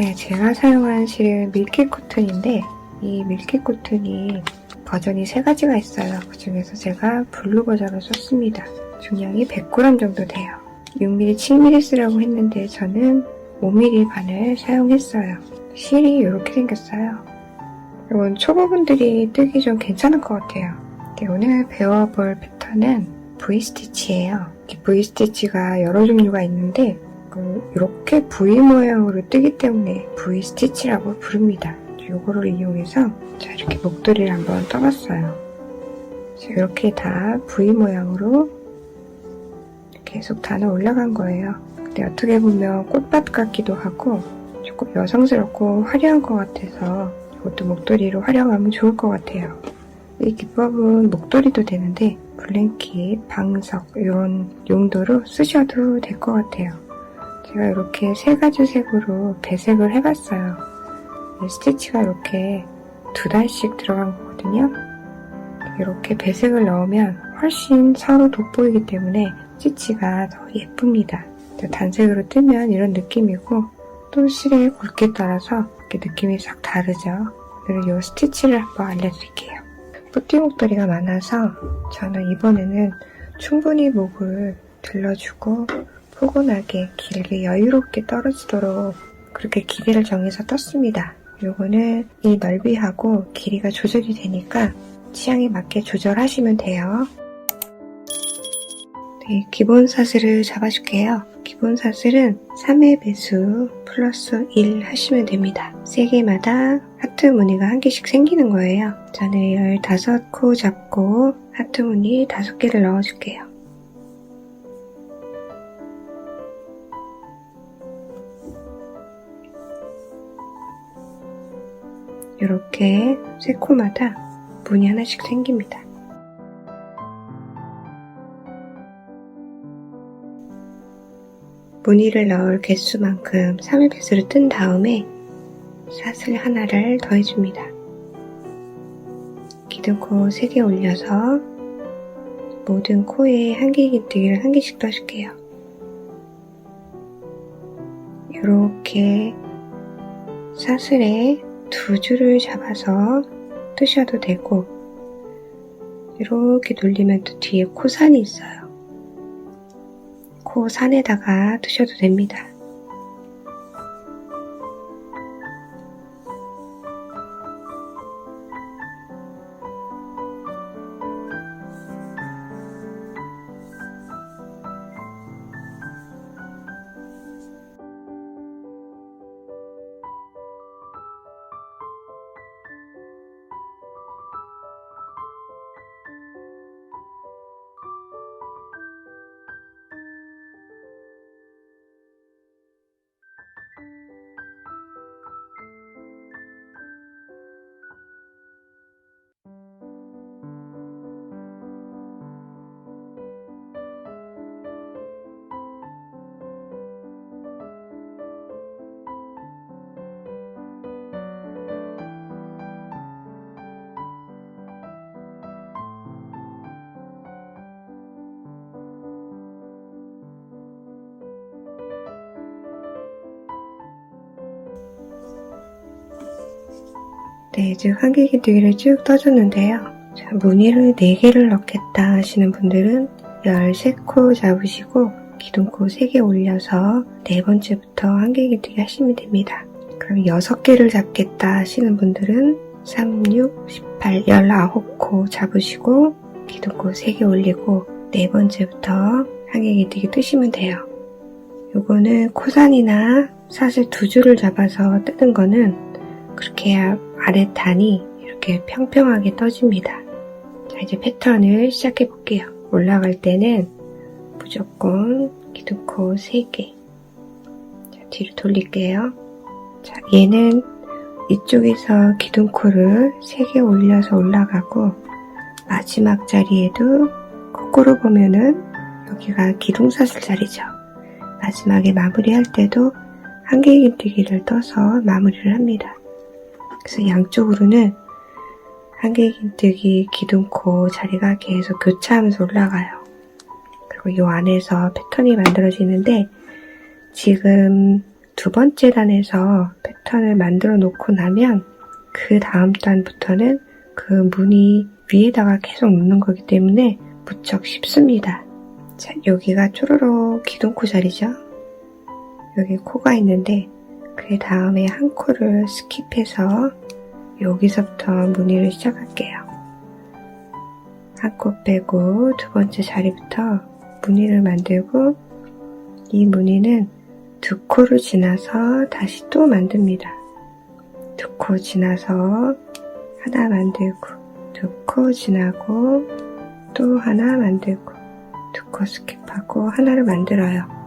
네, 제가 사용한 실은 밀키 코튼인데 이 밀키 코튼이 버전이 세 가지가 있어요. 그 중에서 제가 블루 버전을 썼습니다. 중량이 100g 정도 돼요. 6mm, 7mm 쓰라고 했는데 저는 5mm 반을 사용했어요. 실이 이렇게 생겼어요. 이건 초보분들이 뜨기 좀 괜찮을 것 같아요. 네, 오늘 배워볼 패턴은 V스티치예요. V스티치가 여러 종류가 있는데 그 이렇게 V 모양으로 뜨기 때문에 V스티치라고 부릅니다. 요거를 이용해서 자 이렇게 목도리를 한번 떠봤어요. 자, 이렇게 다 V 모양으로 계속 단어 올라간 거예요. 근데 어떻게 보면 꽃밭 같기도 하고 조금 여성스럽고 화려한 것 같아서 이것도 목도리로 활용하면 좋을 것 같아요. 이 기법은 목도리도 되는데 블랭킷, 방석 이런 용도로 쓰셔도 될 것 같아요. 제가 이렇게 세 가지 색으로 배색을 해봤어요. 이 스티치가 이렇게 두 단씩 들어간 거거든요. 이렇게 배색을 넣으면 훨씬 서로 돋보이기 때문에 스티치가 더 예쁩니다. 단색으로 뜨면 이런 느낌이고 또 실의 굵기에 따라서 이렇게 느낌이 싹 다르죠. 오늘은 이 스티치를 한번 알려드릴게요. 뿌띠 목도리가 많아서 저는 이번에는 충분히 목을 들러주고 포근하게 길게 여유롭게 떨어지도록 그렇게 길이를 정해서 떴습니다. 요거는 이 넓이하고 길이가 조절이 되니까 취향에 맞게 조절하시면 돼요. 네, 기본 사슬을 잡아줄게요. 기본 사슬은 3의 배수 플러스 1 하시면 됩니다. 3개마다 하트 무늬가 한 개씩 생기는 거예요. 저는 15코 잡고 하트 무늬 5개를 넣어줄게요. 이렇게 세 코마다 무늬 하나씩 생깁니다. 무늬를 넣을 개수만큼 3의 배수를 뜬 다음에 사슬 하나를 더해줍니다. 기둥코 3개 올려서 모든 코에 한길긴뜨기를 한 개씩 떠줄게요. 이렇게 사슬에 두 줄을 잡아서 뜨셔도 되고 이렇게 돌리면 또 뒤에 코산이 있어요. 코 산에다가 두셔도 됩니다. 네, 이제 한길긴뜨기를 쭉 떠줬는데요. 자, 무늬를 4개를 넣겠다 하시는 분들은 13코 잡으시고 기둥코 3개 올려서 네 번째부터 한길긴뜨기 하시면 됩니다. 그럼 6개를 잡겠다 하시는 분들은 3, 6, 18, 19코 잡으시고 기둥코 3개 올리고 네 번째부터 한길긴뜨기 뜨시면 돼요. 요거는 코산이나 사슬 두 줄을 잡아서 뜨는 거는 그렇게 해야 아래 단이 이렇게 평평하게 떠집니다. 자, 이제 패턴을 시작해 볼게요. 올라갈 때는 무조건 기둥코 3개. 자, 뒤로 돌릴게요. 자, 얘는 이쪽에서 기둥코를 3개 올려서 올라가고 마지막 자리에도 거꾸로 보면은 여기가 기둥사슬 자리죠. 마지막에 마무리할 때도 한길긴뜨기를 떠서 마무리를 합니다. 그래서 양쪽으로는 한길긴뜨기 기둥코 자리가 계속 교차하면서 올라가요. 그리고 이 안에서 패턴이 만들어지는데 지금 두 번째 단에서 패턴을 만들어 놓고 나면 그 다음 단부터는 그 무늬 위에다가 계속 놓는 거기 때문에 무척 쉽습니다. 자, 여기가 쪼로록 기둥코 자리죠? 여기 코가 있는데 그 다음에 한 코를 스킵해서 여기서부터 무늬를 시작할게요. 한 코 빼고 두 번째 자리부터 무늬를 만들고 이 무늬는 두 코를 지나서 다시 또 만듭니다. 두 코 지나서 하나 만들고 두 코 지나고 또 하나 만들고 두 코 스킵하고 하나를 만들어요.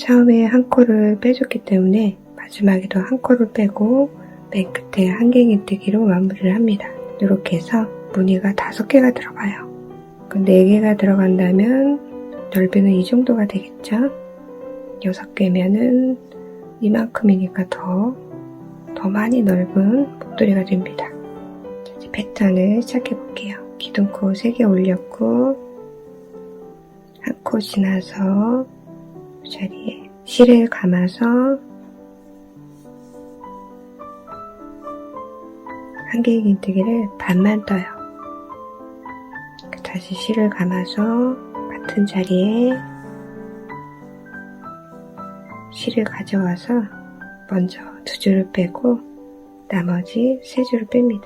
처음에 한 코를 빼줬기 때문에 마지막에도 한 코를 빼고 맨 끝에 한 갱이뜨기로 마무리를 합니다. 이렇게 해서 무늬가 다섯 개가 들어가요. 네 개가 들어간다면 넓이는 이 정도가 되겠죠? 여섯 개면은 이만큼이니까 더, 더 많이 넓은 목도리가 됩니다. 자, 이제 패턴을 시작해 볼게요. 기둥코 3개 올렸고, 한 코 지나서 이 자리에 실을 감아서 한길 긴뜨기를 반만 떠요. 다시 실을 감아서 같은 자리에 실을 가져와서 먼저 두 줄을 빼고 나머지 세 줄을 뺍니다.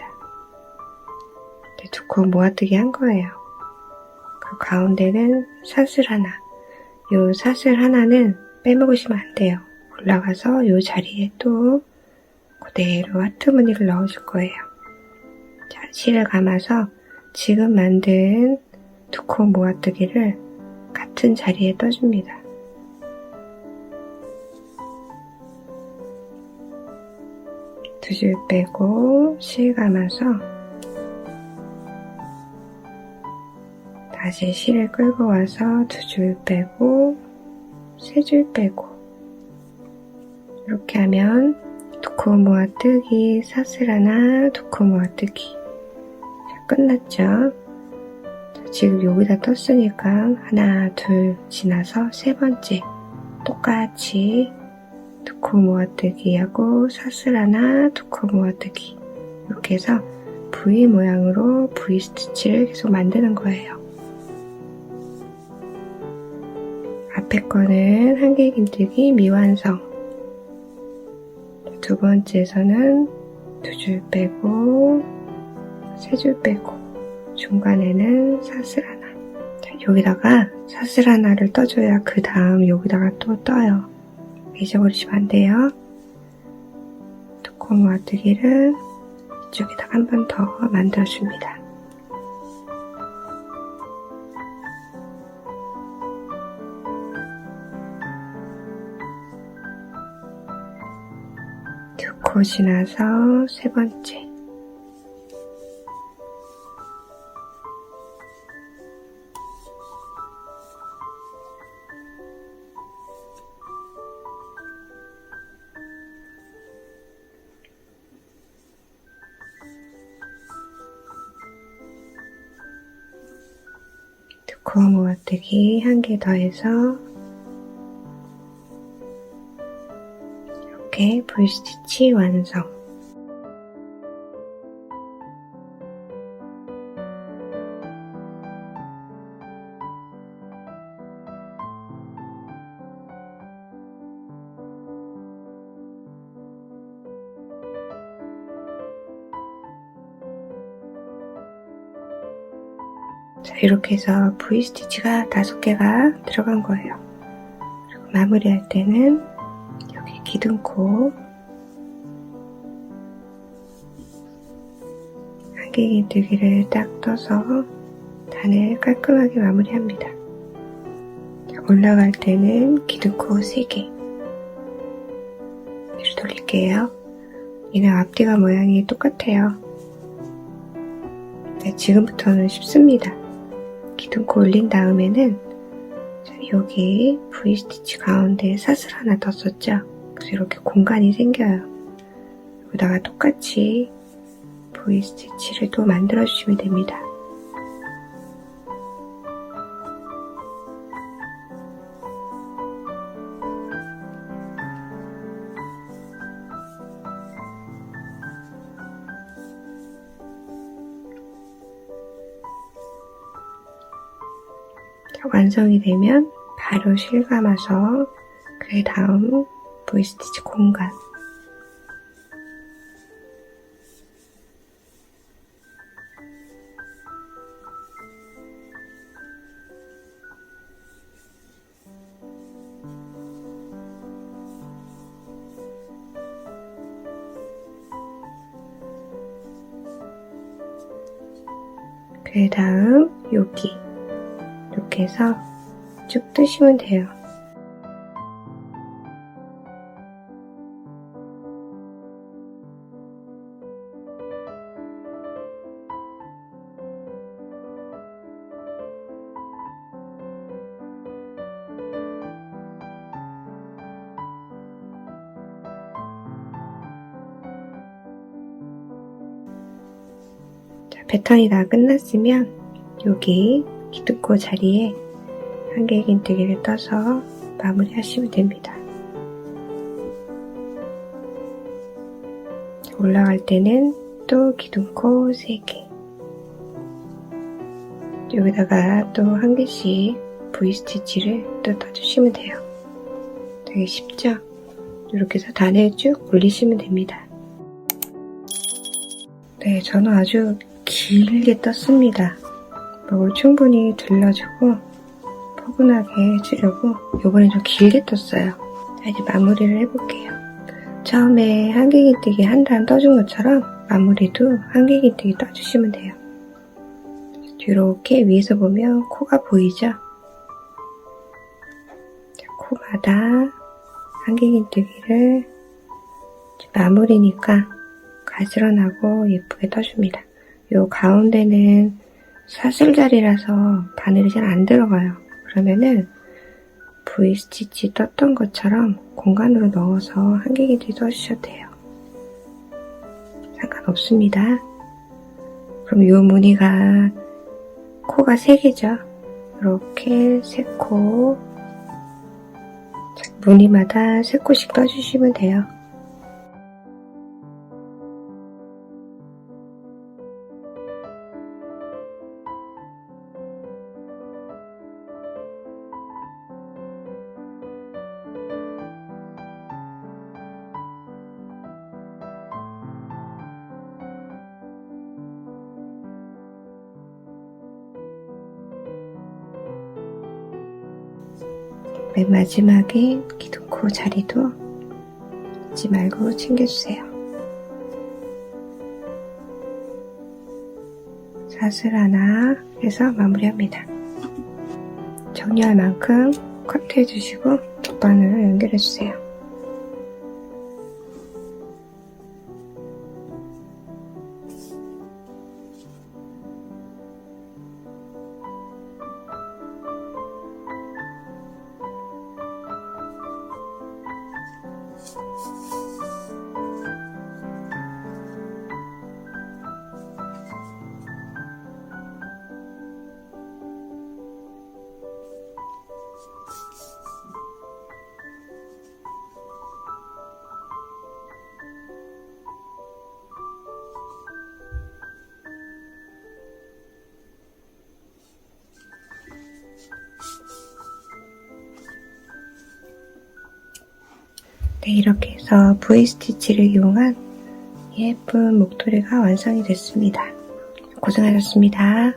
두 코 모아뜨기 한 거예요. 그 가운데는 사슬 하나. 요 사슬 하나는 빼먹으시면 안 돼요. 올라가서 요 자리에 또 그대로 하트 무늬를 넣으실 거예요. 자, 실을 감아서 지금 만든 두 코 모아뜨기를 같은 자리에 떠줍니다. 두 줄 빼고 실 감아서 다시 실을 끌고 와서 두 줄 빼고 세 줄 빼고 이렇게 하면 두코 모아뜨기 사슬 하나 두코 모아뜨기 자, 끝났죠? 자, 지금 여기다 떴으니까 하나 둘 지나서 세 번째 똑같이 두코 모아뜨기 하고 사슬 하나 두코 모아뜨기 이렇게 해서 V 모양으로 V 스티치를 계속 만드는 거예요. 앞에 거는 한길긴뜨기 미완성. 두 번째에서는 두 줄 빼고 세 줄 빼고 중간에는 사슬 하나. 자, 여기다가 사슬 하나를 떠줘야 그 다음 여기다가 또 떠요. 잊어버리시면 안 돼요. 두꺼운 와뜨기를 이쪽에다가 한 번 더 만들어줍니다 두코 지나서 세 번째. 두코 모아뜨기 한 개 더해서 V스티치 완성 자, 이렇게 해서 V스티치가 다섯 개가 들어간 거예요. 그리고 마무리할 때는 여기 기둥코 한길긴뜨기를 딱 떠서 단을 깔끔하게 마무리합니다. 자, 올라갈 때는 기둥코 3개 뒤로 돌릴게요. 얘는 앞뒤가 모양이 똑같아요. 네, 지금부터는 쉽습니다. 기둥코 올린 다음에는 자, 여기 V스티치 가운데 사슬 하나 더 썼죠? 그래서 이렇게 공간이 생겨요. 여기다가 똑같이 OST치를 또 만들어주시면 됩니다. 완성이 되면 바로 실감해서 그 다음 VST 공간 이렇게 해서 쭉 뜨시면 돼요. 자, 패턴이 다 끝났으면 여기 기둥코 자리에 한길긴뜨기를 떠서 마무리하시면 됩니다. 자, 올라갈 때는 또 기둥코 3개 여기다가 또 한 개씩 V스티치를 또 떠주시면 돼요. 되게 쉽죠? 이렇게 해서 단에 쭉 올리시면 됩니다. 네, 저는 아주 길게 떴습니다. 목을 충분히 들러주고 포근하게 해주려고 이번엔 좀 길게 떴어요. 자, 이제 마무리를 해볼게요. 처음에 한길긴뜨기 한 단 떠준 것처럼 마무리도 한길긴뜨기 떠주시면 돼요. 이렇게 위에서 보면 코가 보이죠? 자, 코마다 한길긴뜨기를 마무리니까 가지런하고 예쁘게 떠줍니다. 요 가운데는 사슬자리라서 바늘이 잘 안 들어가요. 그러면은 V 스티치 떴던 것처럼 공간으로 넣어서 한길긴뜨기 떠주셔도 돼요. 상관없습니다. 그럼 요 무늬가 코가 3개죠. 이렇게 3코 무늬마다 3코씩 떠주시면 돼요. 맨 마지막에 기둥코 자리도 잊지 말고 챙겨주세요. 사슬 하나 해서 마무리합니다. 정리할 만큼 커트해주시고 뒷바늘을 연결해주세요. 네, 이렇게 해서 V스티치를 이용한 예쁜 목도리가 완성이 됐습니다. 고생하셨습니다.